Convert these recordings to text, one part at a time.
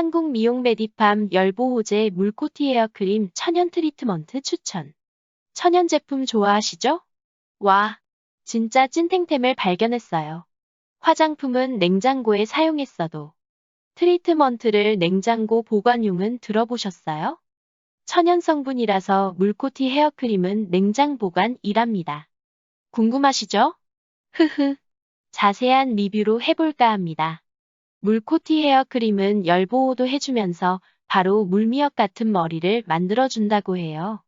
한국 미용 메디팜 열보호제 물코티 헤어크림 천연 트리트먼트 추천. 천연 제품 좋아하시죠? 와, 진짜 찐탱템을 발견했어요. 화장품은 냉장고에 사용했어도 트리트먼트를 냉장고 보관용은 들어보셨어요? 천연 성분이라서 물코티 헤어크림은 냉장 보관이랍니다. 궁금하시죠? 흐흐. 자세한 리뷰로 해볼까 합니다. 물코티 헤어크림은 열보호도 해주면서 바로 물미역 같은 머리를 만들어준다고 해요.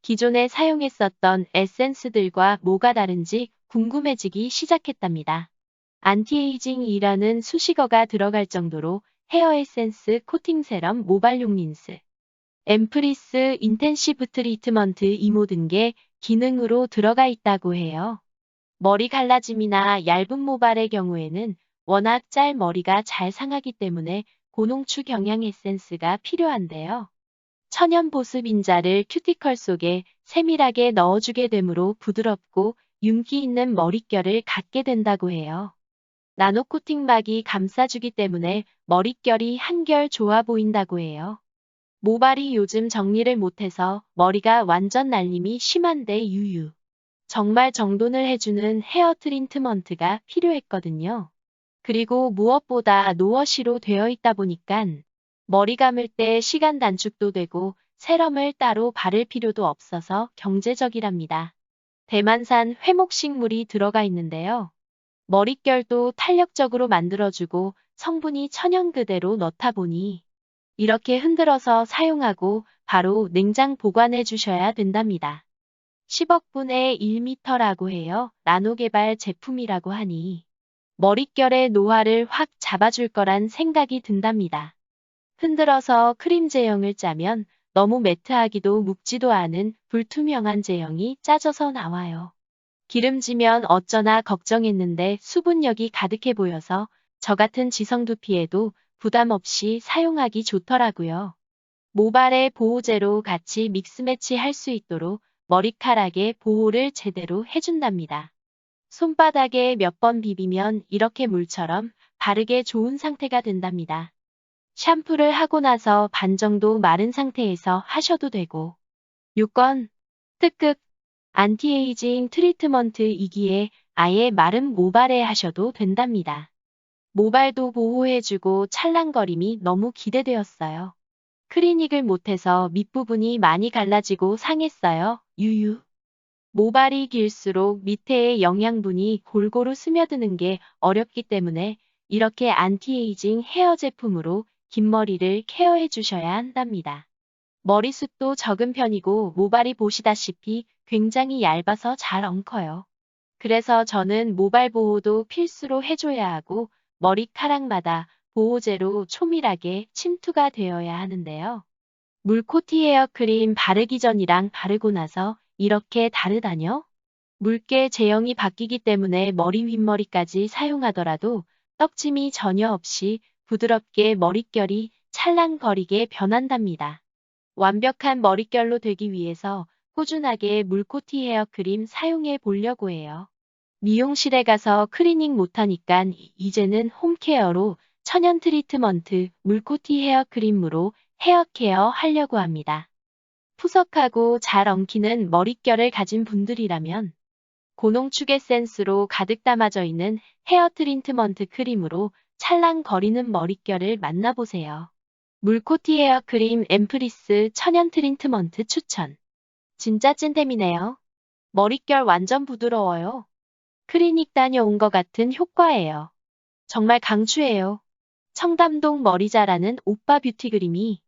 기존에 사용했었던 에센스들과 뭐가 다른지 궁금해지기 시작했답니다. 안티에이징이라는 수식어가 들어갈 정도로 헤어 에센스 코팅 세럼 모발용 린스, 엠프리스 인텐시브 트리트먼트 이 모든 게 기능으로 들어가 있다고 해요. 머리 갈라짐이나 얇은 모발의 경우에는 워낙 짤 머리가 잘 상하기 때문에 고농축 영양 에센스가 필요한데요. 천연 보습 인자를 큐티컬 속에 세밀하게 넣어주게 되므로 부드럽고 윤기 있는 머릿결을 갖게 된다고 해요. 나노 코팅막이 감싸주기 때문에 머릿결이 한결 좋아 보인다고 해요. 모발이 요즘 정리를 못해서 머리가 완전 날림이 심한데 유유. 정말 정돈을 해주는 헤어 트리트먼트가 필요했거든요. 그리고 무엇보다 노워시로 되어 있다 보니깐 머리 감을 때 시간 단축도 되고 세럼을 따로 바를 필요도 없어서 경제적이랍니다. 대만산 회목식물이 들어가 있는데요. 머릿결도 탄력적으로 만들어주고 성분이 천연 그대로 넣다 보니 이렇게 흔들어서 사용하고 바로 냉장 보관해 주셔야 된답니다. 10억 분의 1m라고 해요. 나노 개발 제품이라고 하니 머릿결의 노화를 확 잡아줄 거란 생각이 든답니다. 흔들어서 크림 제형을 짜면 너무 매트하기도 묵지도 않은 불투명한 제형이 짜져서 나와요. 기름지면 어쩌나 걱정했는데 수분력이 가득해 보여서 저 같은 지성 두피에도 부담 없이 사용하기 좋더라고요. 모발에 보호제로 같이 믹스매치 할 수 있도록 머리카락에 보호를 제대로 해준답니다. 손바닥에 몇 번 비비면 이렇게 물처럼 바르게 좋은 상태가 된답니다. 샴푸를 하고 나서 반 정도 마른 상태에서 하셔도 되고 6건 특급 안티에이징 트리트먼트 이기에 아예 마른 모발에 하셔도 된답니다. 모발도 보호해주고 찰랑거림이 너무 기대되었어요. 클리닉을 못해서 밑부분이 많이 갈라지고 상했어요. 유유. 모발이 길수록 밑에의 영양분이 골고루 스며드는 게 어렵기 때문에 이렇게 안티에이징 헤어 제품으로 긴 머리를 케어해 주셔야 한답니다. 머리숱도 적은 편이고 모발이 보시다시피 굉장히 얇아서 잘 엉커요. 그래서 저는 모발 보호도 필수로 해줘야 하고 머리카락마다 보호제로 초밀하게 침투가 되어야 하는데요. 물코티 헤어 크림 바르기 전이랑 바르고 나서 이렇게 다르다뇨? 물개 제형이 바뀌기 때문에 머리 윗머리까지 사용하더라도 떡짐이 전혀 없이 부드럽게 머릿결이 찰랑거리게 변한답니다. 완벽한 머릿결로 되기 위해서 꾸준하게 물코티 헤어 크림 사용해 보려고 해요. 미용실에 가서 클리닝 못하니까 이제는 홈케어로 천연 트리트먼트 물코티 헤어 크림으로 헤어 케어 하려고 합니다. 푸석하고 잘 엉키는 머릿결을 가진 분들이라면 고농축 에센스로 가득 담아져 있는 헤어 트리트먼트 크림으로 찰랑거리는 머릿결을 만나보세요. 물코티 헤어 크림 엠프리스 천연 트리트먼트 추천. 진짜 찐템이네요. 머릿결 완전 부드러워요. 클리닉 다녀온 것 같은 효과예요. 정말 강추해요. 청담동 머리 자라는 오빠 뷰티 그림이